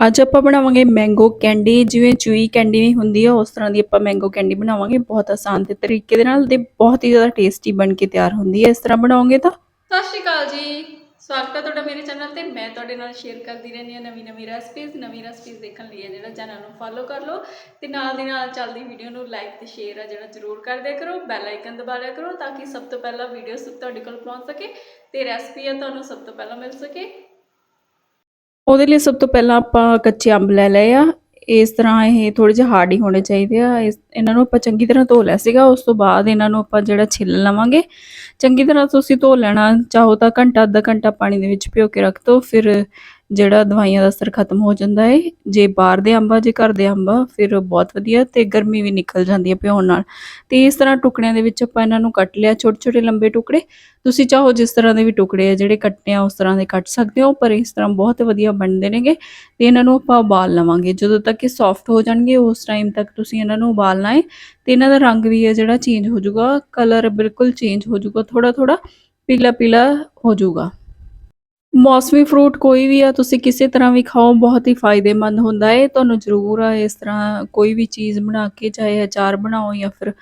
ਅੱਜ ਆਪਾਂ ਬਣਾਵਾਂਗੇ ਮੈਂਗੋ ਕੈਂਡੀ ਜਿਵੇਂ ਚੂਈ ਕੈਂਡੀ ਵੀ ਹੁੰਦੀ ਆ, ਉਸ ਤਰ੍ਹਾਂ ਦੀ ਆਪਾਂ ਮੈਂਗੋ ਕੈਂਡੀ ਬਣਾਵਾਂਗੇ ਬਹੁਤ ਆਸਾਨ ਤੇ ਤਰੀਕੇ ਦੇ ਨਾਲ ਤੇ ਬਹੁਤ ਹੀ ਜ਼ਿਆਦਾ ਟੇਸਟੀ ਬਣ ਕੇ ਤਿਆਰ ਹੁੰਦੀ ਹੈ ਇਸ ਤਰ੍ਹਾਂ ਬਣਾਓਗੇ ਤਾਂ? ਸਤਿ ਸ਼੍ਰੀ ਅਕਾਲ ਜੀ। ਸਵਾਗਤ ਹੈ ਤੁਹਾਡਾ ਮੇਰੇ ਚੈਨਲ ਤੇ। ਮੈਂ ਤੁਹਾਡੇ ਨਾਲ ਸ਼ੇਅਰ ਕਰਦੀ ਰਹਿੰਦੀ ਹਾਂ ਨਵੀਂ ਨਵੀਂ ਰੈਸਪੀਜ਼ ਨਵੀਂ ਰੈਸਪੀਜ਼ ਦੇਖਣ ਲਈ ਹੈ ਜਿਹੜਾ ਚੈਨਲ ਨੂੰ ਫੋਲੋ ਕਰ ਲਓ ਤੇ ਨਾਲ ਦੀ ਨਾਲ ਚੱਲਦੀ ਵੀਡੀਓ ਨੂੰ ਲਾਈਕ ਤੇ ਸ਼ੇਅਰ ਆ ਜਿਹੜਾ ਜ਼ਰੂਰ ਕਰ ਦਿਆ ਕਰੋ। ਬੈਲ ਆਈਕਨ ਦਬਾ ਲਿਆ ਕਰੋ ਤਾਂ ਕਿ ਸਭ ਤੋਂ ਪਹਿਲਾਂ ਵੀਡੀਓ ਤੁਹਾਡੇ ਕੋਲ ਪਹੁੰਚ ਸਕੇ ਤੇ ਰੈਸਪੀ ਆ ਤੁਹਾਨੂੰ ਸਭ ਤੋਂ ਪਹਿਲਾਂ ਮਿਲ ਸਕੇ। ਉਹਦੇ ਲਈ ਸਭ ਤੋਂ ਪਹਿਲਾਂ ਆਪਾਂ ਕੱਚੇ ਅੰਬ ਲੈ ਲਏ ਆ। ਇਸ ਤਰ੍ਹਾਂ ਇਹ ਥੋੜੇ ਜਿਹਾ ਹਾਰਡ ਹੀ ਹੋਣੇ ਚਾਹੀਦੇ ਆ। ਇਸ ਇਹਨਾਂ ਨੂੰ ਆਪਾਂ ਚੰਗੀ ਤਰ੍ਹਾਂ ਧੋ ਲਿਆ ਸੀਗਾ। ਉਸ ਤੋਂ ਬਾਅਦ ਇਹਨਾਂ ਨੂੰ ਆਪਾਂ ਜਿਹੜਾ ਛਿੱਲ ਲਵਾਂਗੇ, ਚੰਗੀ ਤਰ੍ਹਾਂ ਤੁਸੀਂ ਧੋ ਲੈਣਾ। ਚਾਹੋ ਤਾਂ ਘੰਟਾ, ਅੱਧਾ ਘੰਟਾ ਪਾਣੀ ਦੇ ਵਿੱਚ ਭਿਓ ਕੇ ਰੱਖ ਦਿਓ। ਫਿਰ ਜਿਹੜਾ ਦਵਾਈਆਂ ਦਾ ਅਸਰ ਖਤਮ ਹੋ ਜਾਂਦਾ ਹੈ ਜੇ ਬਾਹਰ ਦੇ ਅੰਬਾ ਜੇ ਘਰ ਦੇ ਅੰਬਾ ਫਿਰ ਬਹੁਤ ਵਧੀਆ ਤੇ ਗਰਮੀ ਵੀ ਨਿਕਲ ਜਾਂਦੀ ਹੈ ਭਿਉਣ ਨਾਲ। ਤੇ ਇਸ ਤਰ੍ਹਾਂ ਟੁਕੜਿਆਂ ਦੇ ਵਿੱਚ ਆਪਾਂ ਇਹਨਾਂ ਨੂੰ ਕੱਟ ਲਿਆ ਛੋਟੇ ਛੋਟੇ ਲੰਬੇ ਟੁਕੜੇ। ਤੁਸੀਂ ਚਾਹੋ ਜਿਸ ਤਰ੍ਹਾਂ ਦੇ ਵੀ ਟੁਕੜੇ ਆ, ਜਿਹੜੇ ਕੱਟਨੇ ਆ, ਉਸ ਤਰ੍ਹਾਂ ਦੇ ਕੱਟ ਸਕਦੇ ਹੋ, ਪਰ ਇਸ ਤਰ੍ਹਾਂ ਬਹੁਤ ਵਧੀਆ ਬਣਦੇ ਨੇਗੇ। ਤੇ ਇਹਨਾਂ ਨੂੰ ਆਪਾਂ ਉਬਾਲ ਲਵਾਂਗੇ। ਜਦੋਂ ਤੱਕ ਇਹ ਸੌਫਟ ਹੋ ਜਾਣਗੇ, ਉਸ ਟਾਈਮ ਤੱਕ ਤੁਸੀਂ ਇਹਨਾਂ ਨੂੰ ਉਬਾਲਣਾ ਹੈ ਤੇ ਇਹਨਾਂ ਦਾ ਰੰਗ ਵੀ ਹੈ ਜਿਹੜਾ ਚੇਂਜ ਹੋ ਜਾਊਗਾ ਕਲਰ ਬਿਲਕੁਲ ਚੇਂਜ ਹੋ ਜਾਊਗਾ ਥੋੜਾ ਥੋੜਾ ਪੀਲਾ ਪੀਲਾ ਹੋ ਜਾਊਗਾ। ਮੌਸਮੀ ਫਰੂਟ ਕੋਈ ਵੀ ਆ, ਤੁਸੀਂ ਕਿਸੇ ਤਰ੍ਹਾਂ ਵੀ ਖਾਓ, ਬਹੁਤ ਹੀ ਫਾਇਦੇਮੰਦ ਹੁੰਦਾ ਹੈ ਤੁਹਾਨੂੰ ਜ਼ਰੂਰ ਆ, ਇਸ ਤਰ੍ਹਾਂ ਕੋਈ ਵੀ ਚੀਜ਼ ਬਣਾ ਕੇ, ਚਾਹੇ ਅਚਾਰ ਬਣਾਓ ਜਾਂ ਫਿਰ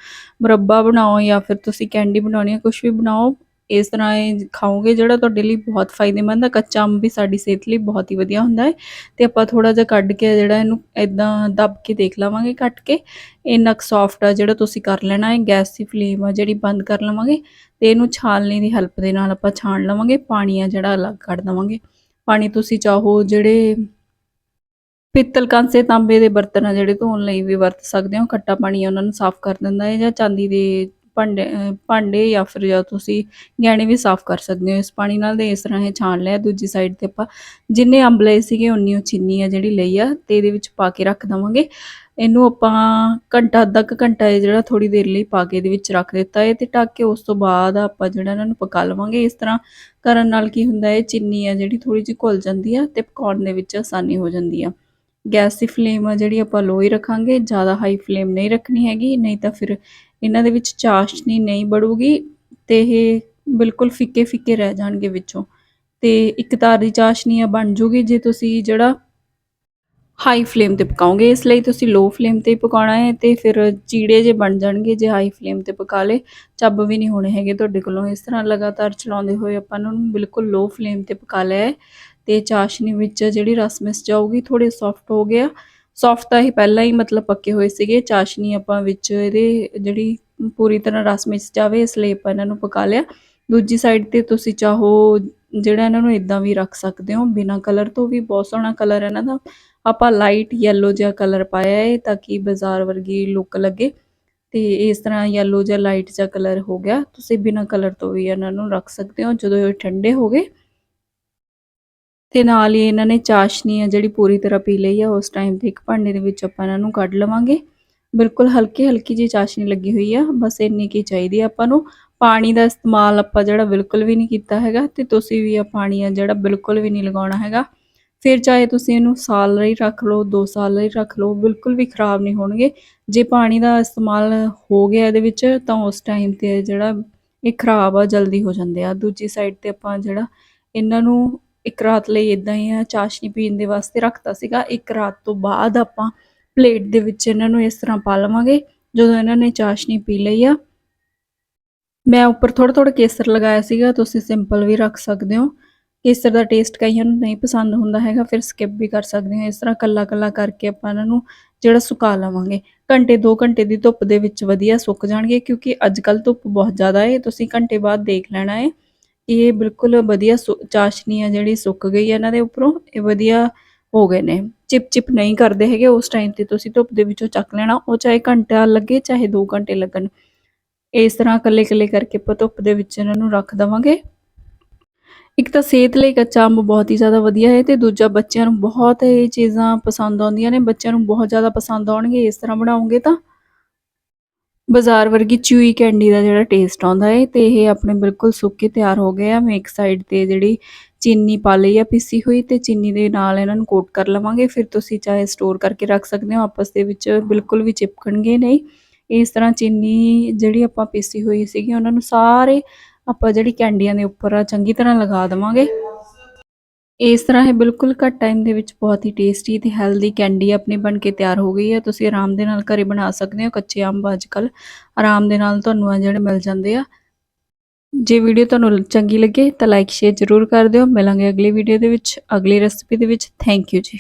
ਮੁਰੱਬਾ ਬਣਾਓ ਜਾਂ ਫਿਰ ਤੁਸੀਂ ਕੈਂਡੀ ਬਣਾਉਣੀ ਹੈ ਕੁਝ ਵੀ ਬਣਾਓ ਇਸ ਤਰ੍ਹਾਂ ਇਹ ਖਾਓਗੇ, ਜਿਹੜਾ ਤੁਹਾਡੇ ਲਈ ਬਹੁਤ ਫਾਇਦੇਮੰਦ ਹੈ, ਕੱਚਾ ਅੰਬ ਵੀ ਸਾਡੀ ਸਿਹਤ ਲਈ ਬਹੁਤ ਹੀ ਵਧੀਆ ਹੁੰਦਾ ਹੈ। ਤੇ ਆਪਾਂ ਥੋੜਾ ਜਿਹਾ ਕੱਢ ਕੇ ਜਿਹੜਾ ਇਹਨੂੰ ਇਦਾਂ ਦੱਬ ਕੇ ਦੇਖ ਲਵਾਂਗੇ ਕੱਟ ਕੇ। ਇੰਨਾ ਕੁ ਸੌਫਟ ਆ, ਜਿਹੜਾ ਤੁਸੀਂ ਕਰ ਲੈਣਾ ਹੈ ਗੈਸ ਦੀ ਫਲੇਮ ਆ ਜਿਹੜੀ ਬੰਦ ਕਰ ਲਵਾਂਗੇ। ਤੇ ਇਹਨੂੰ ਛਾਲਣੀ ਦੀ ਹੈਲਪ ਦੇ ਨਾਲ ਆਪਾਂ ਛਾਣ ਲਵਾਂਗੇ ਪਾਣੀ ਆ ਜਿਹੜਾ ਅਲੱਗ ਕੱਢ ਦਵਾਂਗੇ। ਪਾਣੀ ਤੁਸੀਂ ਚਾਹੋ ਜਿਹੜੇ ਪਿੱਤਲ ਕਾਂਸੇ ਤਾਂਬੇ ਦੇ ਬਰਤਨ ਆ, ਜਿਹੜੇ ਧੋਣ ਲਈ ਵੀ ਵਰਤ ਸਕਦੇ ਹੋ। ਖੱਟਾ ਪਾਣੀ ਉਹਨਾਂ ਨੂੰ ਸਾਫ਼ ਕਰ ਦਿੰਦਾ ਹੈ ਜਾਂ ਚਾਂਦੀ ਦੇ ਭਾਂਡੇ ਭਾਂਡੇ ਜਾਂ ਫਿਰ ਜਾਂ ਤੁਸੀਂ ਗਹਿਣੇ ਵੀ ਸਾਫ਼ ਕਰ ਸਕਦੇ ਹੋ। ਇਸ ਪਾਣੀ ਨਾਲ ਤੇ ਇਸ ਤਰ੍ਹਾਂ ਇਹ ਛਾਣ ਲਿਆ। ਦੂਜੀ ਸਾਈਡ ਤੇ ਆਪਾਂ ਜਿੰਨੇ ਅੰਬ ਲਏ ਸੀਗੇ, ਉਨੀ ਉਹ ਚੀਨੀ ਆ ਜਿਹੜੀ ਲਈ ਆ, ਤੇ ਇਹਦੇ ਵਿੱਚ ਪਾ ਕੇ ਰੱਖ ਦਵਾਂਗੇ। ਇਹਨੂੰ ਆਪਾਂ ਘੰਟਾ, ਅੱਧਾ ਕੁ ਘੰਟਾ ਇਹ ਜਿਹੜਾ ਥੋੜੀ ਦੇਰ ਲਈ ਪਾ ਕੇ ਇਹਦੇ ਵਿੱਚ ਰੱਖ ਦਿੱਤਾ। ਹੈ ਤੇ ਢੱਕ ਕੇ ਉਸ ਤੋਂ ਬਾਅਦ ਆਪਾਂ ਜਿਹੜਾ ਇਹਨਾਂ ਨੂੰ ਪਕਾ ਲਵਾਂਗੇ। ਇਸ ਤਰ੍ਹਾਂ ਕਰਨ ਨਾਲ ਕੀ ਹੁੰਦਾ ਹੈ ਚੀਨੀ ਆ ਜਿਹੜੀ ਥੋੜੀ ਜਿਹੀ ਘੁਲ ਜਾਂਦੀ ਆ ਤੇ ਪਕਾਉਣ ਦੇ ਵਿੱਚ ਆਸਾਨੀ ਹੋ ਜਾਂਦੀ ਆ। ਗੈਸ ਦੀ ਫਲੇਮ ਆ ਜਿਹੜੀ ਆਪਾਂ ਲੋ ਹੀ ਰੱਖਾਂਗੇ, ਜ਼ਿਆਦਾ ਹਾਈ ਫਲੇਮ ਨਹੀਂ ਰੱਖਣੀ ਹੈਗੀ, ਨਹੀਂ ਤਾਂ ਫਿਰ ਇਹਨਾਂ ਦੇ ਵਿੱਚ ਚਾਸ਼ਨੀ ਨਹੀਂ ਬੜੂਗੀ ਤੇ ਇਹ ਬਿਲਕੁਲ ਫਿੱਕੇ ਫਿੱਕੇ ਰਹਿ ਜਾਣਗੇ ਵਿੱਚੋਂ। ਤੇ ਇੱਕ ਤਾਰ ਦੀ ਚਾਸ਼ਨੀ ਆ, ਬਣ ਜੂਗੀ ਜੇ ਤੁਸੀਂ ਜਿਹੜਾ ਹਾਈ ਫਲੇਮ ਤੇ ਪਕਾਓਗੇ, ਇਸ ਲਈ ਤੁਸੀਂ ਲੋ ਫਲੇਮ ਤੇ ਪਕਾਉਣਾ ਹੈ ਤੇ ਫਿਰ ਚੀੜੇ ਜੇ ਬਣ ਜਾਣਗੇ ਜੇ ਹਾਈ ਫਲੇਮ ਤੇ ਪਕਾ ਲੇ ਚੱਬ ਵੀ ਨਹੀਂ ਹੋਣੇ ਹੈਗੇ ਤੁਹਾਡੇ ਕੋਲੋਂ। ਇਸ ਤਰ੍ਹਾਂ ਲਗਾਤਾਰ ਚਲਾਉਂਦੇ ਹੋਏ ਆਪਾਂ ਨੂੰ ਬਿਲਕੁਲ ਲੋ ਫਲੇਮ ਤੇ ਪਕਾ ਲਿਆ ਤੇ ਚਾਸ਼ਨੀ ਵਿੱਚ ਜਿਹੜੀ ਰਸ ਮਿਸ ਜਾਊਗੀ ਥੋੜੇ ਸੌਫਟ ਹੋ ਗਿਆ। ਸੌਫਟ ਤਾਂ ਇਹ ਪਹਿਲਾਂ ਹੀ ਮਤਲਬ ਪੱਕੇ ਹੋਏ ਸੀਗੇ। ਚਾਸ਼ਨੀ ਆਪਾਂ ਵਿੱਚ ਇਹਦੇ ਜਿਹੜੀ ਪੂਰੀ ਤਰ੍ਹਾਂ ਰਸ ਮਿਸ ਜਾਵੇ, ਇਸ ਲਈ ਆਪਾਂ ਇਹਨਾਂ ਨੂੰ ਪਕਾ ਲਿਆ। ਦੂਜੀ ਸਾਈਡ ਤੇ ਤੁਸੀਂ ਚਾਹੋ ਜਿਹੜਾ ਇਹਨਾਂ ਨੂੰ ਇਦਾਂ ਵੀ ਰੱਖ ਸਕਦੇ ਹੋ, ਬਿਨਾ ਕਲਰ ਤੋਂ ਵੀ ਬਹੁਤ ਸੋਹਣਾ ਕਲਰ ਇਹਨਾਂ ਦਾ। ਆਪਾਂ ਲਾਈਟ ਯੈਲੋ ਜਿਹਾ ਕਲਰ ਪਾਇਆ ਹੈ ਤਾਂ ਕਿ ਬਾਜ਼ਾਰ ਵਰਗੀ ਲੁੱਕ ਲੱਗੇ। ਤੇ ਇਸ ਤਰ੍ਹਾਂ ਯੈਲੋ ਜਿਹਾ ਲਾਈਟ ਜਿਹਾ ਕਲਰ ਹੋ ਗਿਆ। ਤੁਸੀਂ ਬਿਨਾ ਕਲਰ ਤੋਂ ਵੀ ਇਹਨਾਂ ਨੂੰ ਰੱਖ ਸਕਦੇ ਹੋ। ਜਦੋਂ ਇਹ ਠੰਡੇ ਹੋ ਗਏ ਤੇ ਨਾਲ ਹੀ ਇਹਨਾਂ ਨੇ ਚਾਸ਼ਨੀ ਆ ਜਿਹੜੀ ਪੂਰੀ ਤਰ੍ਹਾਂ ਪੀ ਲਈ ਆ, ਉਸ ਟਾਈਮ ਤੇ ਇੱਕ ਭਾਂਡੇ ਦੇ ਵਿੱਚ ਆਪਾਂ ਇਹਨਾਂ ਨੂੰ ਕੱਢ ਲਵਾਂਗੇ। ਬਿਲਕੁਲ ਹਲਕੀ ਹਲਕੀ ਜੀ ਚਾਸ਼ਨੀ ਲੱਗੀ ਹੋਈ ਆ, ਬਸ ਇੰਨੀ ਕੀ ਚਾਹੀਦੀ ਆ ਆਪਾਂ ਨੂੰ। ਪਾਣੀ ਦਾ ਇਸਤੇਮਾਲ ਆਪਾਂ ਜਿਹੜਾ ਬਿਲਕੁਲ ਵੀ ਨਹੀਂ ਕੀਤਾ ਹੈਗਾ ਤੇ ਤੁਸੀਂ ਵੀ ਆ ਪਾਣੀ ਆ ਜਿਹੜਾ ਬਿਲਕੁਲ ਵੀ ਨਹੀਂ ਲਗਾਉਣਾ ਹੈਗਾ। ਫਿਰ ਚਾਹੇ ਤੁਸੀਂ ਇਹਨੂੰ ਸਾਲ ਲਈ ਰੱਖ ਲਓ 2 ਸਾਲ ਲਈ ਰੱਖ ਲਓ, ਬਿਲਕੁਲ ਵੀ ਖਰਾਬ ਨਹੀਂ ਹੋਣਗੇ। ਜੇ ਪਾਣੀ ਦਾ ਇਸਤੇਮਾਲ ਹੋ ਗਿਆ ਇਹਦੇ ਵਿੱਚ, ਤਾਂ ਉਸ ਟਾਈਮ ਤੇ ਜਿਹੜਾ ਇਹ ਖਰਾਬ ਆ, ਜਲਦੀ ਹੋ ਜਾਂਦੇ ਆ। ਦੂਜੀ ਸਾਈਡ ਤੇ ਆਪਾਂ ਜਿਹੜਾ ਇਹਨਾਂ ਨੂੰ ਇੱਕ ਰਾਤ ਲਈ ਇਦਾਂ ਹੀ ਆ, ਚਾਸ਼ਨੀ ਪੀਣ ਦੇ ਵਾਸਤੇ ਰੱਖਤਾ ਸੀਗਾ। ਇੱਕ ਰਾਤ ਤੋਂ ਬਾਅਦ ਆਪਾਂ ਪਲੇਟ ਦੇ ਵਿੱਚ ਇਹਨਾਂ ਨੂੰ ਇਸ ਤਰ੍ਹਾਂ ਪਾ ਲਵਾਂਗੇ, ਜਦੋਂ ਇਹਨਾਂ ਨੇ ਚਾਸ਼ਨੀ ਪੀ ਲਈ ਆ। ਮੈਂ ਉੱਪਰ ਥੋੜਾ ਥੋੜਾ ਕੇਸਰ ਲਗਾਇਆ ਸੀਗਾ, ਤੁਸੀਂ ਸਿੰਪਲ ਵੀ ਰੱਖ ਸਕਦੇ ਹੋ। ਕੇਸਰ ਦਾ ਟੇਸਟ ਕਈਆਂ ਨੂੰ ਨਹੀਂ ਪਸੰਦ ਹੁੰਦਾ ਹੈਗਾ, ਫਿਰ ਸਕਿਪ ਵੀ ਕਰ ਸਕਦੇ ਹੋ। ਇਸ ਤਰ੍ਹਾਂ ਕੱਲਾ ਕੱਲਾ ਕਰਕੇ ਆਪਾਂ ਇਹਨਾਂ ਨੂੰ ਜਿਹੜਾ ਸੁਕਾ ਲਵਾਂਗੇ। ਘੰਟੇ 2 ਘੰਟੇ ਦੀ ਧੁੱਪ ਦੇ ਵਿੱਚ ਵਧੀਆ ਸੁੱਕ ਜਾਣਗੇ, ਕਿਉਂਕਿ ਅੱਜ ਕੱਲ ਧੁੱਪ ਬਹੁਤ ਜ਼ਿਆਦਾ ਹੈ ਤੁਸੀਂ ਘੰਟੇ ਬਾਅਦ ਦੇਖ ਲੈਣਾ ਹੈ ਇਹ ਬਿਲਕੁਲ ਵਧੀਆ ਚਾਸ਼ਨੀ ਆ ਜਿਹੜੀ ਸੁੱਕ ਗਈ ਹੈ ਇਹਨਾਂ ਦੇ ਉੱਪਰੋਂ, ਇਹ ਵਧੀਆ ਹੋ ਗਏ ਨੇ। ਚਿਪ ਚਿਪ ਨਹੀਂ ਕਰਦੇ ਹੈਗੇ ਉਸ ਟਾਈਮ ਤੇ, ਤੁਸੀਂ ਧੁੱਪ ਦੇ ਵਿੱਚੋਂ ਚੱਕ ਲੈਣਾ, ਉਹ ਚਾਹੇ ਘੰਟਾ ਲੱਗੇ, ਚਾਹੇ 2 ਘੰਟੇ ਲੱਗਣ। ਇਸ ਤਰ੍ਹਾਂ ਕੱਲੇ ਕੱਲੇ ਕਰਕੇ ਆਪਾਂ ਧੁੱਪ ਦੇ ਵਿੱਚ ਇਹਨਾਂ ਨੂੰ ਰੱਖ ਦਵਾਂਗੇ। ਇੱਕ ਤਾਂ ਸਿਹਤ ਲਈ ਕੱਚਾ ਅੰਬ ਬਹੁਤ ਹੀ ਜ਼ਿਆਦਾ ਵਧੀਆ ਹੈ ਤੇ ਦੂਜਾ ਬੱਚਿਆਂ ਨੂੰ ਬਹੁਤ ਇਹ ਚੀਜ਼ਾਂ ਪਸੰਦ ਆਉਂਦੀਆਂ ਨੇ, ਬੱਚਿਆਂ ਨੂੰ ਬਹੁਤ ਜ਼ਿਆਦਾ ਪਸੰਦ ਆਉਣਗੇ, ਇਸ ਤਰ੍ਹਾਂ ਬਣਾਉਂਗੇ ਤਾਂ। ਬਾਜ਼ਾਰ ਵਰਗੀ ਚੂਈ ਕੈਂਡੀ ਦਾ ਜਿਹੜਾ ਟੇਸਟ ਆਉਂਦਾ ਏ, ਤੇ ਇਹ ਆਪਣੇ ਬਿਲਕੁਲ ਸੁੱਕੇ ਤਿਆਰ ਹੋ ਗਏ ਆ। ਮੈਂ ਇੱਕ ਸਾਈਡ ਤੇ ਜਿਹੜੀ ਚੀਨੀ ਪਾ ਲਈ ਆ, ਪੀਸੀ ਹੋਈ, ਤੇ ਚੀਨੀ ਦੇ ਨਾਲ ਇਹਨਾਂ ਨੂੰ ਕੋਟ ਕਰ ਲਵਾਂਗੇ। ਫਿਰ ਤੁਸੀਂ ਚਾਹੇ ਸਟੋਰ ਕਰਕੇ ਰੱਖ ਸਕਦੇ ਹੋ, ਆਪਸ ਦੇ ਵਿੱਚ ਬਿਲਕੁਲ ਵੀ ਚਿਪਕਣਗੇ ਨਹੀਂ। ਇਸ ਤਰ੍ਹਾਂ ਚੀਨੀ ਜਿਹੜੀ ਆਪਾਂ ਪੀਸੀ ਹੋਈ ਸੀਗੀ, ਉਹਨਾਂ ਨੂੰ ਸਾਰੇ ਆਪਾਂ ਜਿਹੜੀ ਕੈਂਡੀਆਂ ਦੇ ਉੱਪਰ ਆ, ਚੰਗੀ ਤਰ੍ਹਾਂ ਲਗਾ ਦੇਵਾਂਗੇ। ਇਸ ਤਰ੍ਹਾਂ ਇਹ ਬਿਲਕੁਲ ਘੱਟ ਟਾਈਮ ਦੇ ਵਿੱਚ ਬਹੁਤ ਹੀ ਟੇਸਟੀ ਤੇ ਹੈਲਦੀ ਕੈਂਡੀ ਆਪਣੀ ਬਣ ਕੇ ਤਿਆਰ ਹੋ ਗਈ ਹੈ। ਤੁਸੀਂ ਆਰਾਮ ਦੇ ਨਾਲ ਘਰੇ ਬਣਾ ਸਕਦੇ ਹੋ ਕੱਚੇ ਅੰਬ ਅੱਜਕੱਲ ਆਰਾਮ ਦੇ ਨਾਲ ਤੁਹਾਨੂੰ ਆ ਜਿਹੜੇ ਮਿਲ ਜਾਂਦੇ ਆ। ਜੇ ਵੀਡੀਓ ਤੁਹਾਨੂੰ ਚੰਗੀ ਲੱਗੇ ਤਾਂ ਲਾਈਕ ਸ਼ੇਅਰ ਜ਼ਰੂਰ ਕਰ ਦਿਓ। ਮਿਲਾਂਗੇ ਅਗਲੀ ਵੀਡੀਓ ਦੇ ਵਿੱਚ। ਅਗਲੀ ਰੈਸਪੀ ਦੇ ਵਿੱਚ। ਥੈਂਕ ਯੂ ਜੀ।